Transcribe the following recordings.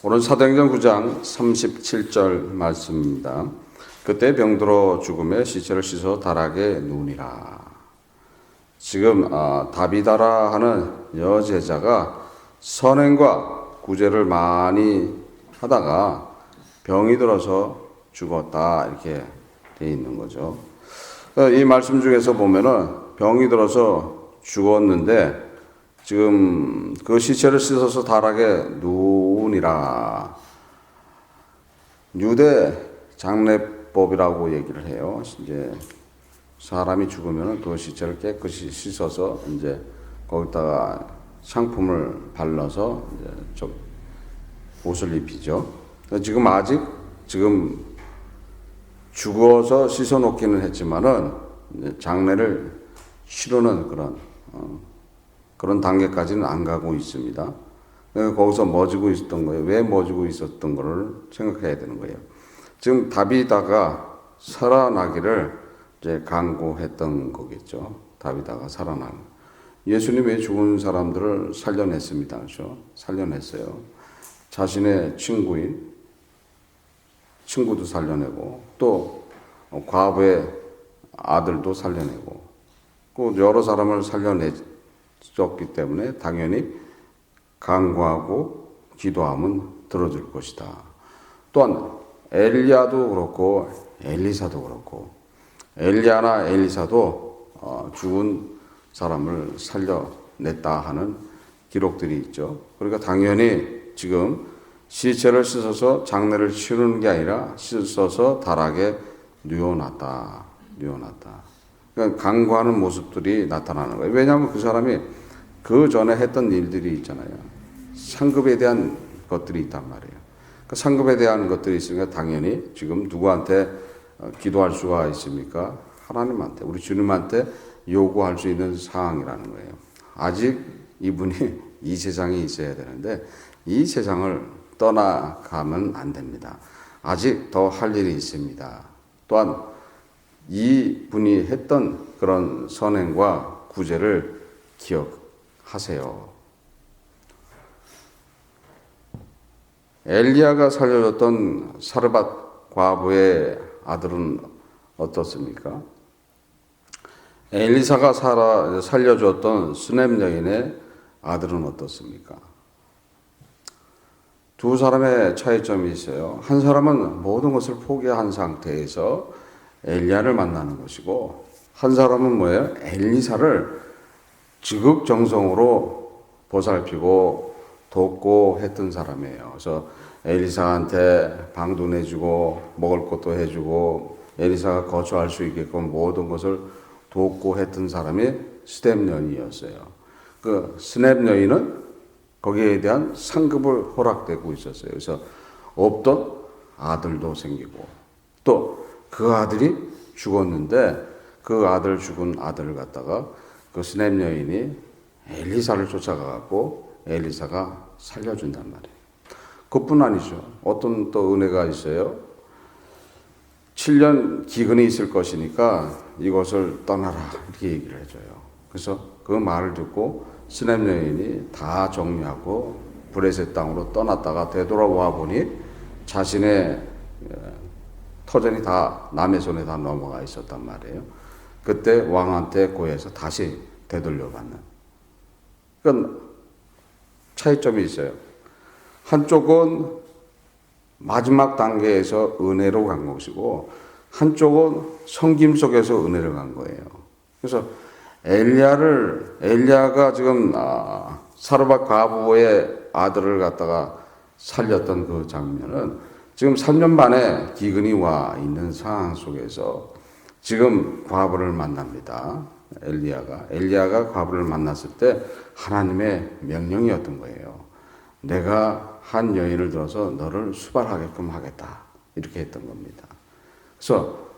오늘 사도행전 9장 37절 말씀입니다. 그때 병들어 죽음에 시체를 씻어 다락에 누우니라. 지금 아, 다비다라 하는 여제자가 선행과 구제를 많이 하다가 병이 들어서 죽었다 이렇게 돼 있는 거죠. 어, 이 말씀 중에서 보면은 병이 들어서 죽었는데 지금 그 시체를 씻어서 다락에 누 우니라. 유대 장례법이라고 얘기를 해요. 이제 사람이 죽으면 그 시체를 깨끗이 씻어서 이제 거기다가 상품을 발라서 이제 좀 옷을 입히죠. 지금 아직 지금 죽어서 씻어 놓기는 했지만은 장례를 치르는 그런 어, 그런 단계까지는 안 가고 있습니다. 그러니까 거기서 멎지고 있었던 거예요. 왜 멎지고 있었던 거를 생각해야 되는 거예요. 지금 다비다가 살아나기를 이제 강구했던 거겠죠. 다비다가 살아나는. 예수님이 죽은 사람들을 살려냈습니다. 그렇죠? 살려냈어요. 자신의 친구인 친구도 살려내고 또 과부의 아들도 살려내고 또 여러 사람을 살려냈었기 때문에 당연히 강구하고 기도하면 들어줄 것이다. 또한 엘리야도 그렇고 엘리사도 그렇고 엘리야나 엘리사도 어, 죽은 사람을 살려냈다 하는 기록들이 있죠. 그러니까 당연히 지금 시체를 씻어서 장례를 치르는 게 아니라 씻어서 다락에 누워놨다. 누워놨다. 그러니까 강구하는 모습들이 나타나는 거예요. 왜냐하면 그 사람이 그 전에 했던 일들이 있잖아요. 상급에 대한 것들이 있단 말이에요. 그 상급에 대한 것들이 있으니까 당연히 지금 누구한테 어, 기도할 수가 있습니까? 하나님한테, 우리 주님한테 요구할 수 있는 상황이라는 거예요. 아직 이분이 이 세상에 있어야 되는데 이 세상을 떠나가면 안 됩니다. 아직 더 할 일이 있습니다. 또한 이 분이 했던 그런 선행과 구제를 기억 하세요. 엘리야가 살려줬던 사르밧 과부의 아들은 어떻습니까? 엘리사가 살아, 살려줬던 수넴 여인의 아들은 어떻습니까? 두 사람의 차이점이 있어요. 한 사람은 모든 것을 포기한 상태에서 엘리야를 만나는 것이고, 한 사람은 뭐예요? 엘리사를 지극정성으로 보살피고 돕고 했던 사람이에요. 그래서 엘리사한테 방도 내주고 먹을 것도 해주고 엘리사가 거주할 수 있게끔 모든 것을 돕고 했던 사람이 스텝 여인이었어요. 그 스냅 여인은 거기에 대한 상급을 허락되고 있었어요. 그래서 없던 아들도 생기고 또 그 아들이 죽었는데 그 아들 죽은 아들을 갖다가 그 스냅 여인이 엘리사를 쫓아가고 엘리사가 살려준단 말이에요. 그뿐 아니죠. 어떤 또 은혜가 있어요. 7년 기근이 있을 것이니까 이것을 떠나라 이렇게 얘기를 해줘요. 그래서 그 말을 듣고 스냅 여인이 다 정리하고 브레셋 땅으로 떠났다가 되돌아와 보니 자신의 터전이 다 남의 손에 다 넘어가 있었단 말이에요. 그때 왕한테 고해서 다시 되돌려 받는. 그러니까 차이점이 있어요. 한쪽은 마지막 단계에서 은혜로 간 것이고 한쪽은 성김 속에서 은혜를 간 거예요. 그래서 엘리야를 엘리야가 지금 아, 사르밧 과부의 아들을 갖다가 살렸던 그 장면은 지금 3년 만에 기근이 와 있는 상황 속에서 지금 과부를 만납니다. 엘리야가 엘리야가 과부를 만났을 때 하나님의 명령이었던 거예요. 내가 한 여인을 들어서 너를 수발하게끔 하겠다. 이렇게 했던 겁니다. 그래서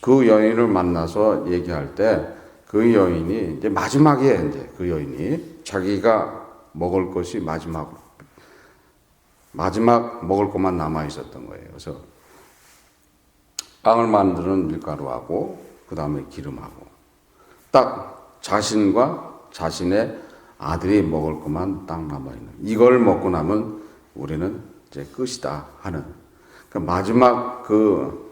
그 여인을 만나서 얘기할 때 그 여인이 이제 마지막에 이제 그 여인이 자기가 먹을 것이 마지막 마지막 먹을 것만 남아 있었던 거예요. 그래서 빵을 만드는 밀가루하고 그 다음에 기름하고 딱 자신과 자신의 아들이 먹을 것만 딱 남아 있는. 이걸 먹고 나면 우리는 이제 끝이다 하는 그 마지막 그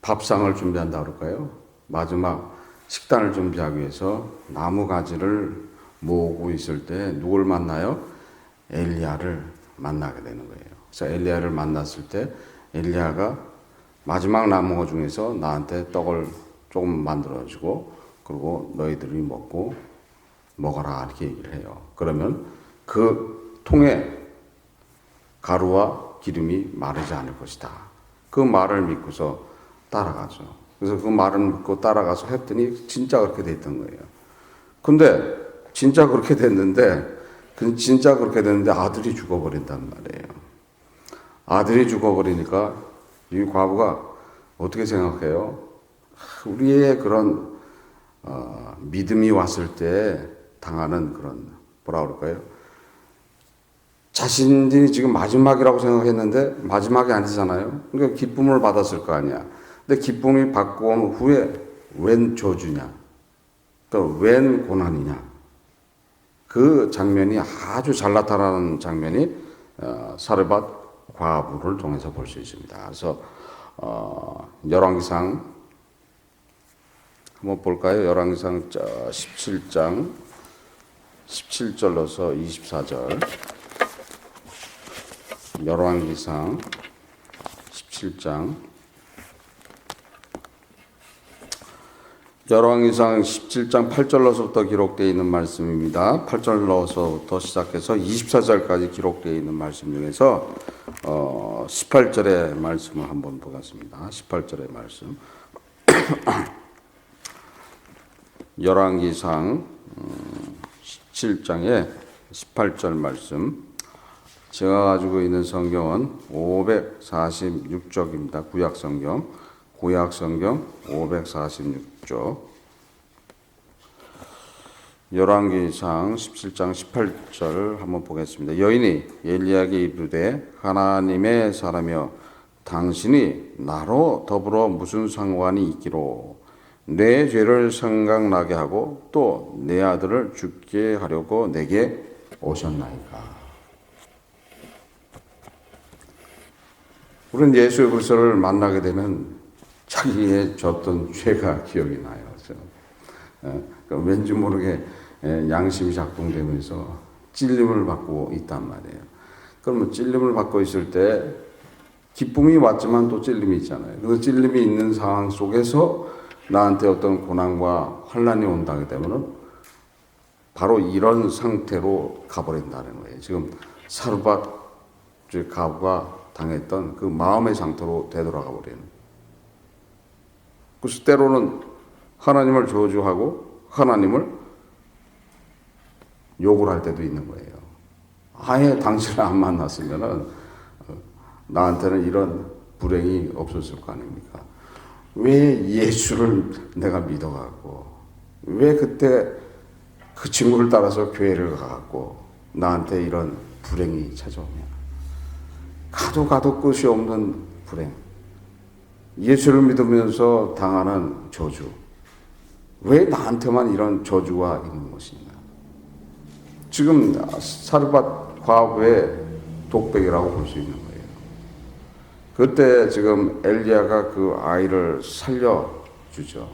밥상을 준비한다 그럴까요? 마지막 식단을 준비하기 위해서 나무 가지를 모으고 있을 때 누굴 만나요? 엘리야를 만나게 되는 거예요. 그래서 엘리야를 만났을 때 엘리야가 마지막 것 중에서 나한테 떡을 조금 만들어 주고 그리고 너희들이 먹고 먹어라 이렇게 얘기를 해요. 그러면 그 통에 가루와 기름이 마르지 않을 것이다. 그 말을 믿고서 따라가죠. 그래서 그 말을 믿고 따라가서 했더니 진짜 그렇게 됐던 거예요. 근데 진짜 그렇게 됐는데 그 진짜 그렇게 됐는데 아들이 죽어버린단 말이에요. 아들이 죽어버리니까 이 과부가 어떻게 생각해요? 우리의 그런 어, 믿음이 왔을 때 당하는 그런 뭐라 그럴까요? 자신들이 지금 마지막이라고 생각했는데 마지막이 아니잖아요. 그러니까 기쁨을 받았을 거 아니야. 근데 기쁨이 받고 온 후에 웬 저주냐? 또웬 고난이냐? 그 장면이 아주 잘 나타나는 장면이 어, 사르밧 과부를 통해서 볼 수 있습니다. 그래서 어, 열왕기상 한번 볼까요? 열왕기상 17장 17절로서 24절 열왕기상 17장 열왕기상 17장 8절로서부터 기록되어 있는 말씀입니다. 8절로서부터 시작해서 24절까지 기록되어 있는 말씀 중에서 어, 18절의 말씀을 한번 보겠습니다. 18절의 말씀. 열왕기상 17장의 18절 말씀. 제가 가지고 있는 성경은 546쪽입니다. 구약 성경. 구약 성경 546쪽. 열왕기상 17장 18절 한번 보겠습니다. 여인이 엘리야에게 이르되 하나님의 사람이여 당신이 나로 더불어 무슨 상관이 있기로 내 죄를 생각나게 하고 또 내 아들을 죽게 하려고 내게 오셨나이까. 우리는 예수 그리스도를 만나게 되면 자기의 졌던 죄가 기억이 나요. 어, 그러니까 왠지 모르게 예, 양심이 작동되면서 찔림을 받고 있단 말이에요. 그러면 찔림을 받고 있을 때 기쁨이 왔지만 또 찔림이 있잖아요. 그 찔림이 있는 상황 속에서 나한테 어떤 고난과 환란이 온다게 되면은 바로 이런 상태로 가버린다는 거예요. 지금 사르밧 가부가 당했던 그 마음의 상태로 되돌아가 버리는. 그래서 때로는 하나님을 저주하고 하나님을 욕을 할 때도 있는 거예요. 아예 당신을 안 만났으면은 어, 나한테는 이런 불행이 없었을 거 아닙니까? 왜 예수를 내가 믿어갖고 왜 그때 그 친구를 따라서 교회를 가갖고 나한테 이런 불행이 찾아오냐? 가도 가도 끝이 없는 불행. 예수를 믿으면서 당하는 저주. 왜 나한테만 이런 저주가 있는 것인가? 지금 사르밧 과부의 독백이라고 볼 수 있는 거예요. 그때 지금 엘리야가 그 아이를 살려주죠.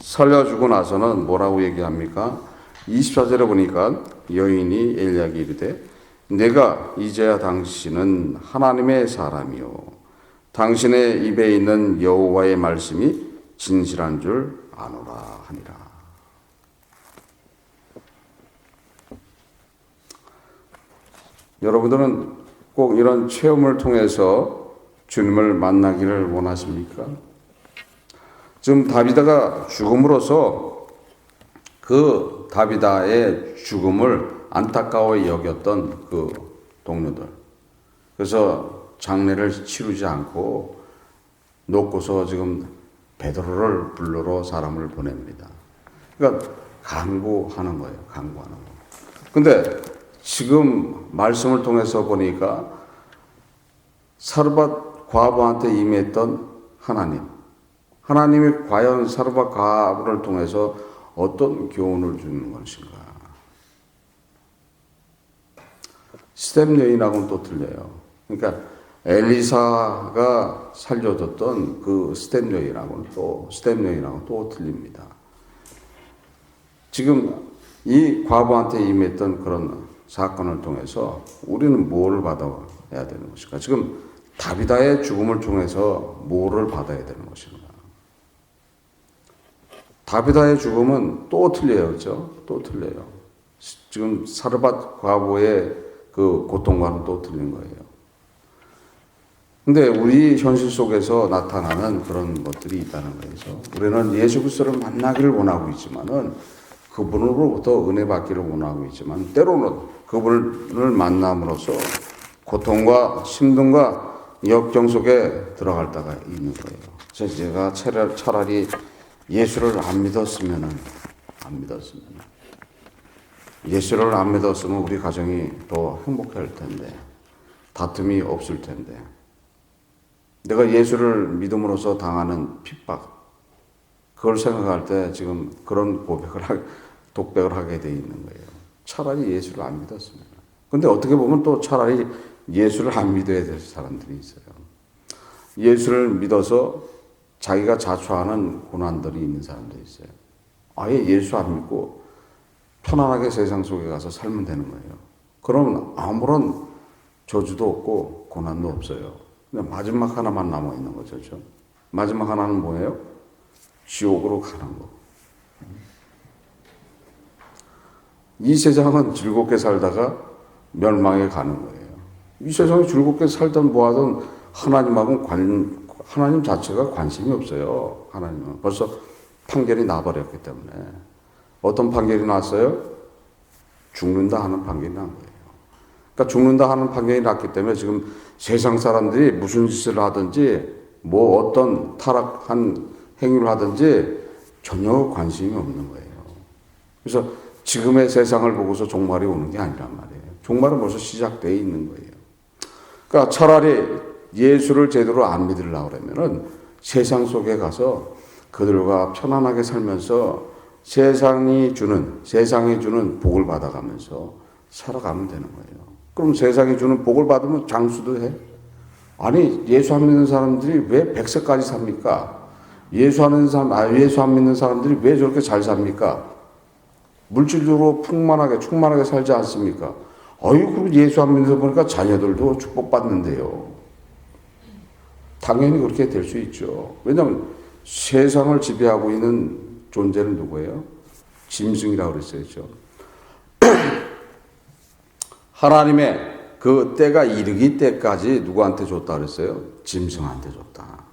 살려주고 나서는 뭐라고 얘기합니까? 24절에 보니까 여인이 엘리야에게 이르되 내가 이제야 당신은 하나님의 사람이요 당신의 입에 있는 여호와의 말씀이 진실한 줄 아노라 하니라. 여러분들은 꼭 이런 체험을 통해서 주님을 만나기를 원하십니까? 지금 다비다가 죽음으로써 그 다비다의 죽음을 안타까워 여겼던 그 동료들. 그래서 장례를 치르지 않고 놓고서 지금 베드로를 불러러 사람을 보냅니다. 그러니까 강구하는 거예요. 강구하는 거. 근데 지금 말씀을 통해서 보니까 사르밧 과부한테 임했던 하나님. 하나님이 과연 사르밧 과부를 통해서 어떤 교훈을 주는 것인가? 스텝 여인하고는 또 틀려요. 그러니까 엘리사가 살려줬던 그 스텝 여인하고는 또 스텝 여인하고는 또 틀립니다. 지금 이 과부한테 임했던 그런 사건을 통해서 우리는 뭐를 받아야 되는 것일까? 지금 다비다의 죽음을 통해서 뭐를 받아야 되는 것인가? 다비다의 죽음은 또 틀려요, 그렇죠? 또 틀려요. 지금 사르밧 과부의 그 고통과는 또 틀린 거예요. 근데 우리 현실 속에서 나타나는 그런 것들이 있다는 거죠. 우리는 예수 그리스도를 만나기를 원하고 있지만은 그분으로부터 은혜 받기를 원하고 있지만 때로는 그분을 만남으로써 고통과 힘듦과 역경 속에 들어갈 때가 있는 거예요. 그래서 제가 차라리, 차라리 예수를 안 믿었으면은 안 믿었으면 예수를 안 믿었으면 우리 가정이 더 행복할 텐데 다툼이 없을 텐데 내가 예수를 믿음으로써 당하는 핍박 그걸 생각할 때 지금 그런 고백을 하, 독백을 하게 돼 있는 거예요. 차라리 예수를 안 믿었으면. 근데 어떻게 보면 또 차라리 예수를 안 믿어야 될 사람들이 있어요. 예수를 믿어서 자기가 자초하는 고난들이 있는 사람들이 있어요. 아예 예수 안 믿고 편안하게 세상 속에 가서 살면 되는 거예요. 그러면 아무런 저주도 없고 고난도 없어요. 근데 마지막 하나만 남아 있는 거죠. 그렇죠? 마지막 하나는 뭐예요? 지옥으로 가는 거. 이 세상은 즐겁게 살다가 멸망에 가는 거예요. 이 세상에 즐겁게 살던 뭐하든 하나님하고는 관, 하나님 자체가 관심이 없어요. 하나님은. 벌써 판결이 나버렸기 때문에. 어떤 판결이 났어요? 죽는다 하는 판결이 난 거예요. 그러니까 죽는다 하는 판결이 났기 때문에 지금 세상 사람들이 무슨 짓을 하든지 뭐 어떤 타락한 행위를 하든지 전혀 관심이 없는 거예요. 그래서 지금의 세상을 보고서 종말이 오는 게 아니란 말이에요. 종말은 벌써 시작되어 있는 거예요. 그러니까 차라리 예수를 제대로 안 믿으려고 그러면은 세상 속에 가서 그들과 편안하게 살면서 세상이 주는, 세상이 주는 복을 받아가면서 살아가면 되는 거예요. 그럼 세상이 주는 복을 받으면 장수도 해? 아니, 예수 안 믿는 사람들이 왜 백세까지 삽니까? 예수 하는 사람, 아, 예수 안 믿는 사람들이 왜 저렇게 잘 삽니까? 물질적으로 풍만하게, 충만하게 살지 않습니까? 어이구, 예수 안 믿는 보니까 자녀들도 축복받는데요. 당연히 그렇게 될 수 있죠. 왜냐하면 세상을 지배하고 있는 존재는 누구예요? 짐승이라고 그랬어요. 하나님의 그 때가 이르기 때까지 누구한테 줬다 그랬어요? 짐승한테 줬다.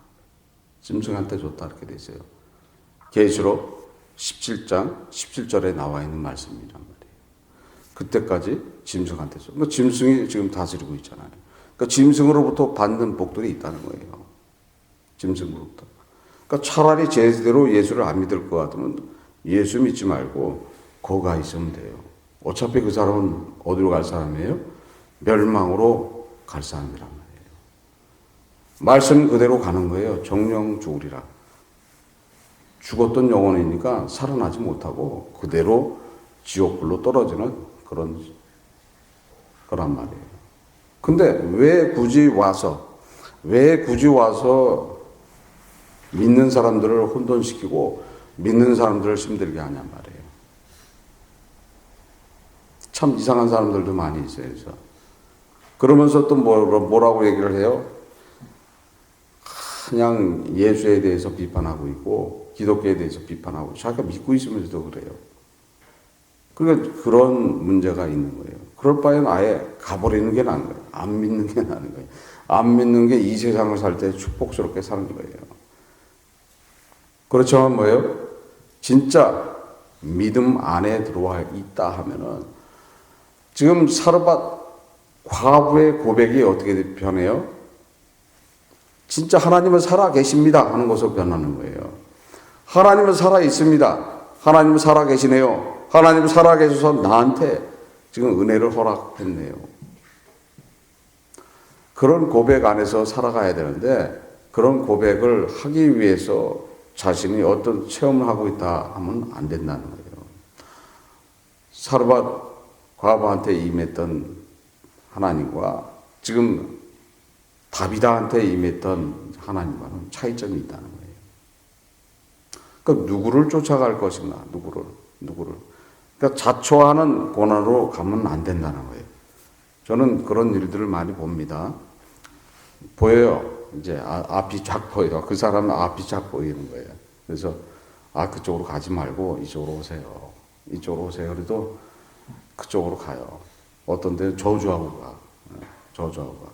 짐승한테 줬다 이렇게 돼 있어요. 계시록 17장 17절에 나와 있는 말씀이란 말이에요. 그때까지 짐승한테 줬. 뭐 짐승이 지금 다스리고 있잖아요. 그러니까 짐승으로부터 받는 복들이 있다는 거예요. 짐승으로부터. 그러니까 차라리 제대로 예수를 안 믿을 것 같으면 예수 믿지 말고 거가 있으면 돼요. 어차피 그 사람은 어디로 갈 사람이에요? 멸망으로 갈 사람이란 말이에요. 말씀 그대로 가는 거예요. 정령 죽으리라. 죽었던 영혼이니까 살아나지 못하고 그대로 지옥불로 떨어지는 그런 거란 말이에요. 근데 왜 굳이 와서, 왜 굳이 와서 믿는 사람들을 혼돈시키고 믿는 사람들을 힘들게 하냔 말이에요. 참 이상한 사람들도 많이 있어요. 그래서. 그러면서 또 뭐라고 얘기를 해요? 그냥 예수에 대해서 비판하고 있고 기독교에 대해서 비판하고 자기가 믿고 있으면서도 그래요. 그러니까 그런 문제가 있는 거예요. 그럴 바에는 아예 가버리는 게 나은 거예요. 안 믿는 게 나은 거예요. 안 믿는 게 이 세상을 살 때 축복스럽게 사는 거예요. 그렇지만 뭐예요? 진짜 믿음 안에 들어와 있다 하면은 지금 사르밧 과부의 고백이 어떻게 변해요? 진짜 하나님은 살아 계십니다 하는 것으로 변하는 거예요. 하나님은 살아 있습니다. 하나님은 살아 계시네요. 하나님은 살아 계셔서 나한테 지금 은혜를 허락했네요. 그런 고백 안에서 살아가야 되는데 그런 고백을 하기 위해서 자신이 어떤 체험을 하고 있다 하면 안 된다는 거예요. 사르밧 과부한테 임했던 하나님과 지금 다비다한테 임했던 하나님과는 차이점이 있다는 거예요. 그러니까 누구를 쫓아갈 것인가? 누구를 누구를. 그러니까 자초하는 고난으로 가면 안 된다는 거예요. 저는 그런 일들을 많이 봅니다. 보여요. 이제 아- 앞이 쫙 보여요. 그 사람은 앞이 쫙 보이는 거예요. 그래서 아 그쪽으로 가지 말고 이쪽으로 오세요. 이쪽으로 오세요. 그래도 그쪽으로 가요. 어떤 데는 저주하고 가. 예, 저주하고 가.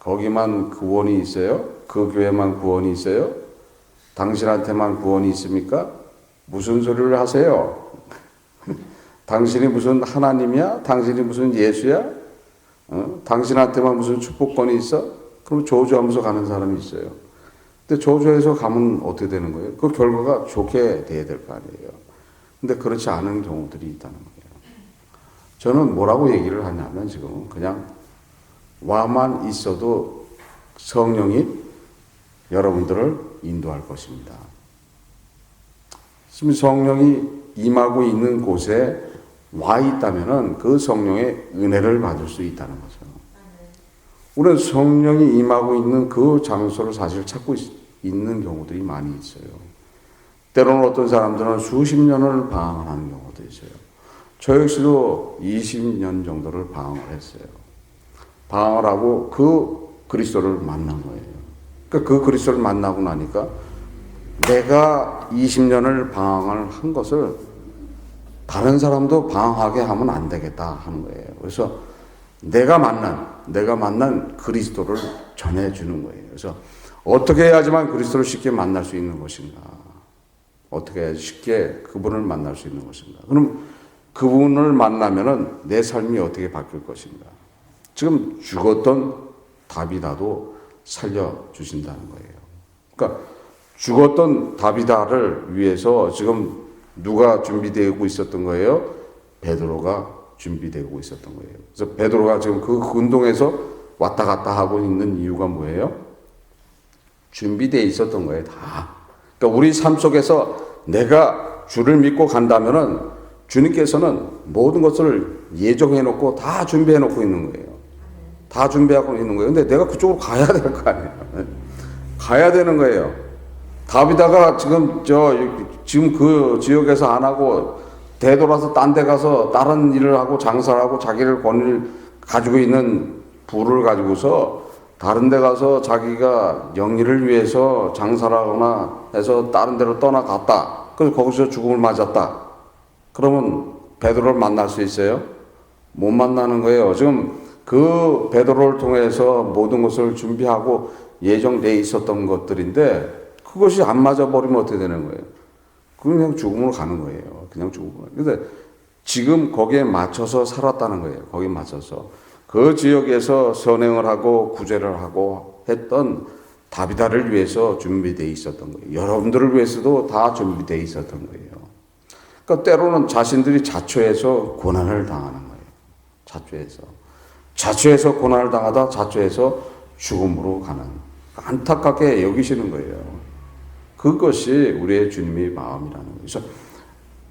거기만 구원이 있어요? 그 교회만 구원이 있어요? 당신한테만 구원이 있습니까? 무슨 소리를 하세요? 당신이 무슨 하나님이야? 당신이 무슨 예수야? 어? 당신한테만 무슨 축복권이 있어? 그럼 저주하면서 가는 사람이 있어요. 근데 저주해서 가면 어떻게 되는 거예요? 그 결과가 좋게 돼야 될 거 아니에요. 근데 그렇지 않은 경우들이 있다는 거예요. 저는 뭐라고 얘기를 하냐면 지금 그냥 와만 있어도 성령이 여러분들을 인도할 것입니다. 지금 성령이 임하고 있는 곳에 와 있다면은 그 성령의 은혜를 받을 수 있다는 거죠. 우리는 성령이 임하고 있는 그 장소를 사실 찾고 있, 있는 경우들이 많이 있어요. 때로는 어떤 사람들은 수십 년을 방황을 하는 경우도 있어요. 저 역시도 20년 정도를 방황을 했어요. 방황을 하고 그 그리스도를 만난 거예요. 그러니까 그 그리스도를 만나고 나니까 내가 20년을 방황을 한 것을 다른 사람도 방황하게 하면 안 되겠다 하는 거예요. 그래서 내가 만난 내가 만난 그리스도를 전해 주는 거예요. 그래서 어떻게 해야지만 그리스도를 쉽게 만날 수 있는 것인가? 어떻게 쉽게 그분을 만날 수 있는 것인가? 그럼 그분을 만나면은 내 삶이 어떻게 바뀔 것인가? 지금 죽었던 다비다도 살려 주신다는 거예요. 그러니까 죽었던 다비다를 위해서 지금 누가 준비되고 있었던 거예요? 베드로가 준비되고 있었던 거예요. 그래서 베드로가 지금 그 운동에서 왔다 갔다 하고 있는 이유가 뭐예요? 준비되어 있었던 거예요, 다. 그러니까 우리 삶 속에서 내가 주를 믿고 간다면은 주님께서는 모든 것을 예정해 놓고 다 준비해 놓고 있는 거예요. 다 준비하고 있는 거예요. 근데 내가 그쪽으로 가야 될 거 아니에요. 가야 되는 거예요. 다비다가 지금 저 지금 그 지역에서 안 하고 되돌아서 딴 데 가서 다른 일을 하고 장사를 하고 자기를 권을 가지고 있는 부를 가지고서 다른 데 가서 자기가 영리를 위해서 장사를 하거나 해서 다른 데로 떠나갔다. 그래서 거기서 죽음을 맞았다. 그러면 베드로를 만날 수 있어요? 못 만나는 거예요. 지금 그 베드로를 통해서 모든 것을 준비하고 예정돼 있었던 것들인데 그것이 안 맞아 버리면 어떻게 되는 거예요? 그냥 죽음으로 가는 거예요. 그냥 죽음으로. 근데 지금 거기에 맞춰서 살았다는 거예요. 거기에 맞춰서 그 지역에서 선행을 하고 구제를 하고 했던 다비다를 위해서 준비되어 있었던 거예요. 여러분들을 위해서도 다 준비되어 있었던 거예요. 그러니까 때로는 자신들이 자초해서 고난을 당하는 거예요. 자초해서. 자초해서 고난을 당하다 자초해서 죽음으로 가는. 안타깝게 여기시는 거예요. 그것이 우리의 주님의 마음이라는. 그래서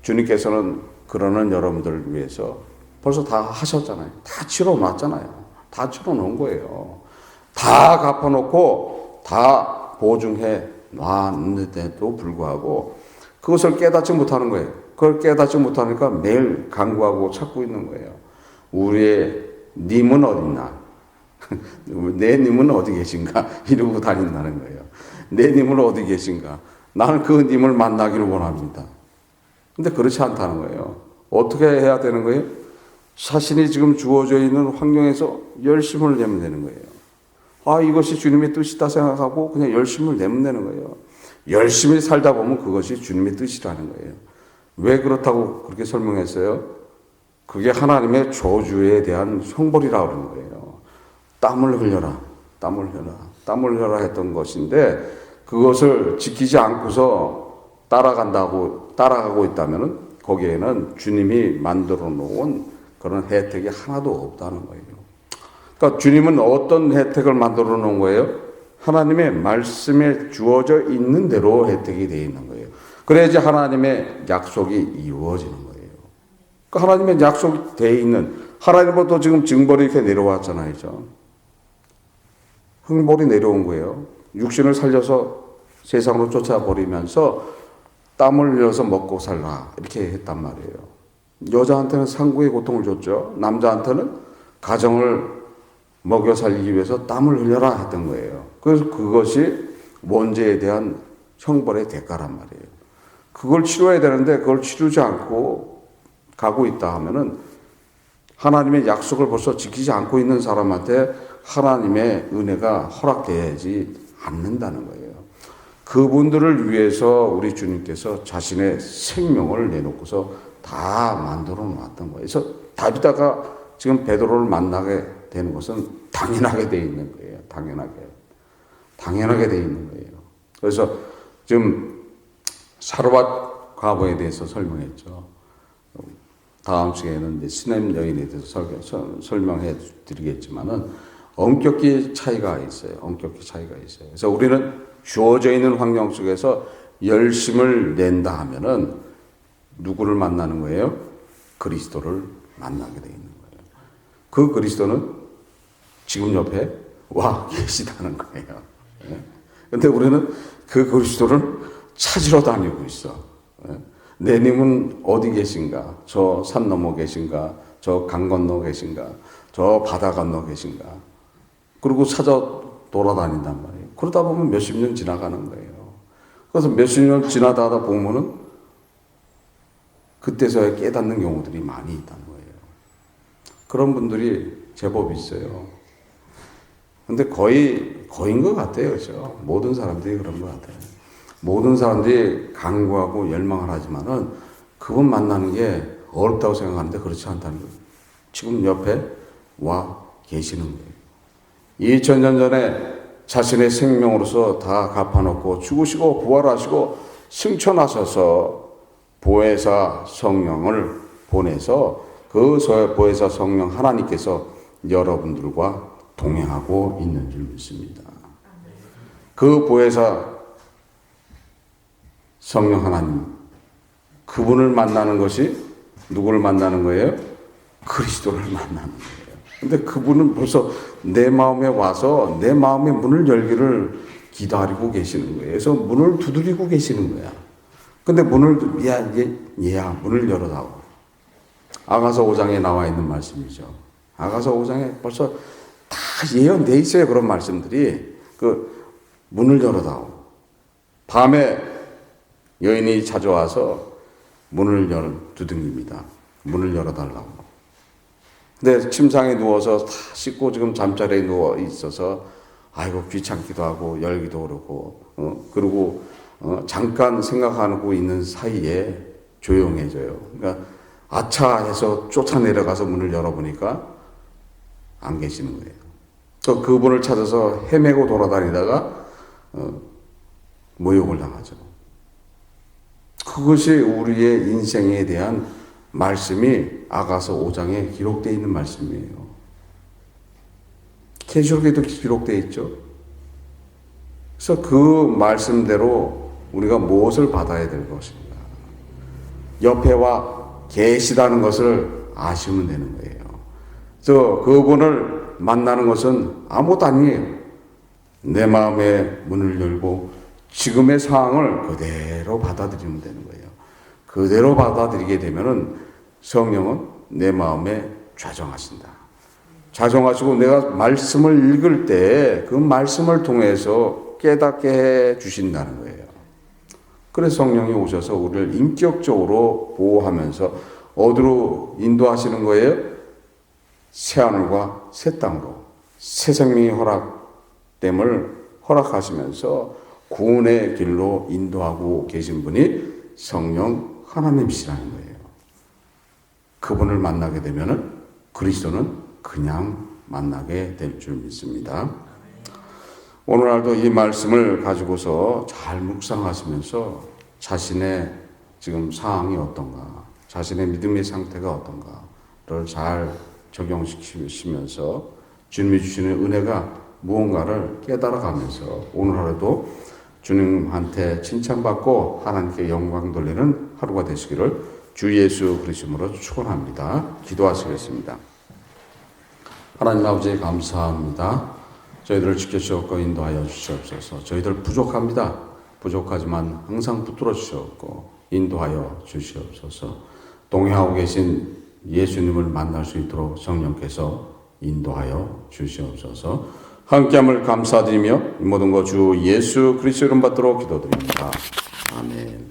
주님께서는 그러는 여러분들을 위해서 벌써 다 하셨잖아요. 다 치러 놨잖아요. 다 치러 놓은 거예요. 다 갚아놓고 다 보증해 놨는데도 불구하고 그것을 깨닫지 못하는 거예요. 그걸 깨닫지 못하니까 매일 간구하고 찾고 있는 거예요. 우리의 님은 어딨나? 내 님은 어디 계신가? 이러고 다닌다는 거예요. 내 님은 어디 계신가? 나는 그 님을 만나기를 원합니다. 근데 그렇지 않다는 거예요. 어떻게 해야 되는 거예요? 자신이 지금 주어져 있는 환경에서 열심을 내면 되는 거예요. 아, 이것이 주님의 뜻이다 생각하고 그냥 열심을 내면 되는 거예요. 열심히 살다 보면 그것이 주님의 뜻이라는 거예요. 왜 그렇다고 그렇게 설명했어요? 그게 하나님의 저주에 대한 형벌이라고 그러는 거예요. 땀을 흘려라. 땀을 흘려라. 땀을 흘려라 했던 것인데 그것을 지키지 않고서 따라간다고 따라가고 있다면은 거기에는 주님이 만들어 놓은 그런 혜택이 하나도 없다는 거예요. 그러니까 주님은 어떤 혜택을 만들어 놓은 거예요? 하나님의 말씀에 주어져 있는 대로 혜택이 되어 있는 거예요. 그래야지 하나님의 약속이 이루어지는 거예요. 그러니까 하나님의 약속이 되어 있는 하나님으로부터 지금 징벌이 이렇게 내려왔잖아요. 죠 흥벌이 내려온 거예요. 육신을 살려서 세상으로 쫓아버리면서 땀을 흘려서 먹고 살라. 이렇게 했단 말이에요. 여자한테는 상구의 고통을 줬죠. 남자한테는 가정을 먹여 살리기 위해서 땀을 흘려라 했던 거예요. 그래서 그것이 원죄에 대한 형벌의 대가란 말이에요. 그걸 치료해야 되는데 그걸 치르지 않고 가고 있다 하면은 하나님의 약속을 벌써 지키지 않고 있는 사람한테 하나님의 은혜가 허락되지 않는다는 거예요. 그분들을 위해서 우리 주님께서 자신의 생명을 내놓고서 다 만들어 놓았던 거예요. 그래서 다비다가 지금 베드로를 만나게 되는 것은 당연하게 돼 있는 거예요. 당연하게. 당연하게 돼 있는 거예요. 그래서 지금 사르밧 과거에 대해서 설명했죠. 다음 시간에는 시넴 여인에 대해서 설명해 드리겠지만은 엄격히 차이가 있어요. 엄격히 차이가 있어요. 그래서 우리는 주어져 있는 환경 속에서 열심을 낸다 하면은 누구를 만나는 거예요? 그리스도를 만나게 돼 있는 거예요. 그 그리스도는 지금 옆에 와 계시다는 거예요. 예? 근데 우리는 그 그리스도를 찾으러 다니고 있어. 예? 내님은 어디 계신가? 저 산 넘어 계신가? 저 강 건너 계신가? 저 바다 건너 계신가? 그리고 찾아 돌아다닌단 말이에요. 그러다 보면 몇십 년 지나가는 거예요. 그래서 몇십 년 지나다 보면은 그때서야 깨닫는 경우들이 많이 있다는 거예요. 그런 분들이 제법 있어요. 근데 거의, 거인 것 같아요. 그죠? 모든 사람들이 그런 것 같아요. 모든 사람들이 강구하고 열망을 하지만은 그분 만나는 게 어렵다고 생각하는데 그렇지 않다는 거예요. 지금 옆에 와 계시는 거예요. 2000년 전에 자신의 생명으로서 다 갚아놓고 죽으시고 부활하시고 승천하셔서 보혜사 성령을 보내서 그 보혜사 성령 하나님께서 여러분들과 동행하고 있는 줄 믿습니다. 그 보혜사 성령 하나님 그분을 만나는 것이 누구를 만나는 거예요? 그리스도를 만나는 거예요. 근데 그분은 벌써 내 마음에 와서 내 마음의 문을 열기를 기다리고 계시는 거예요. 그래서 문을 두드리고 계시는 거야. 근데 문을 야, 얘, 얘야 문을 열어다오. 아가서 5장에 나와 있는 말씀이죠. 아가서 5장에 벌써 다 예언돼 있어요. 그런 말씀들이 그 문을 열어다오. 밤에 여인이 찾아와서 문을 열 두둥입니다. 문을 열어달라고. 근데 침상에 누워서 다 씻고 지금 잠자리에 누워 있어서 아이고 귀찮기도 하고 열기도 그렇고 어, 그리고 어, 잠깐 생각하고 있는 사이에 조용해져요. 그러니까 아차 해서 쫓아 내려가서 문을 열어보니까 안 계시는 거예요. 또 그분을 찾아서 헤매고 돌아다니다가 어, 모욕을 당하죠. 그것이 우리의 인생에 대한 말씀이 아가서 5장에 기록되어 있는 말씀이에요. 계시록에도 기록되어 있죠. 그래서 그 말씀대로 우리가 무엇을 받아야 될 것인가. 옆에와 계시다는 것을 아시면 되는 거예요. 그래서 그분을 만나는 것은 아무것도 아니에요. 내 마음의 문을 열고 지금의 상황을 그대로 받아들이면 되는 거예요. 그대로 받아들이게 되면은 성령은 내 마음에 좌정하신다. 좌정하시고 내가 말씀을 읽을 때 그 말씀을 통해서 깨닫게 해 주신다는 거예요. 그래서 성령이 오셔서 우리를 인격적으로 보호하면서 어디로 인도하시는 거예요? 새하늘과 새 땅으로 새 생명의 허락됨을 허락하시면서 구원의 길로 인도하고 계신 분이 성령 하나님이시라는 거예요. 그분을 만나게 되면은 그리스도는 그냥 만나게 될 줄 믿습니다. 오늘날도 이 말씀을 가지고서 잘 묵상하시면서 자신의 지금 상황이 어떤가, 자신의 믿음의 상태가 어떤가를 잘 적용시키면서 주님이 주시는 은혜가 무언가를 깨달아가면서 오늘 하루도 주님한테 칭찬받고 하나님께 영광 돌리는 하루가 되시기를 주 예수 그리스도로 축원합니다. 기도하시겠습니다. 하나님 아버지 감사합니다. 저희들을 지켜주셨고 인도하여 주시옵소서. 저희들 부족합니다. 부족하지만 항상 붙들어 주셨고 인도하여 주시옵소서. 동행하고 계신 예수님을 만날 수 있도록 성령께서 인도하여 주시옵소서. 함께함을 감사드리며 이 모든 거주 예수 그리스도 이름 받도록 기도드립니다. 아멘.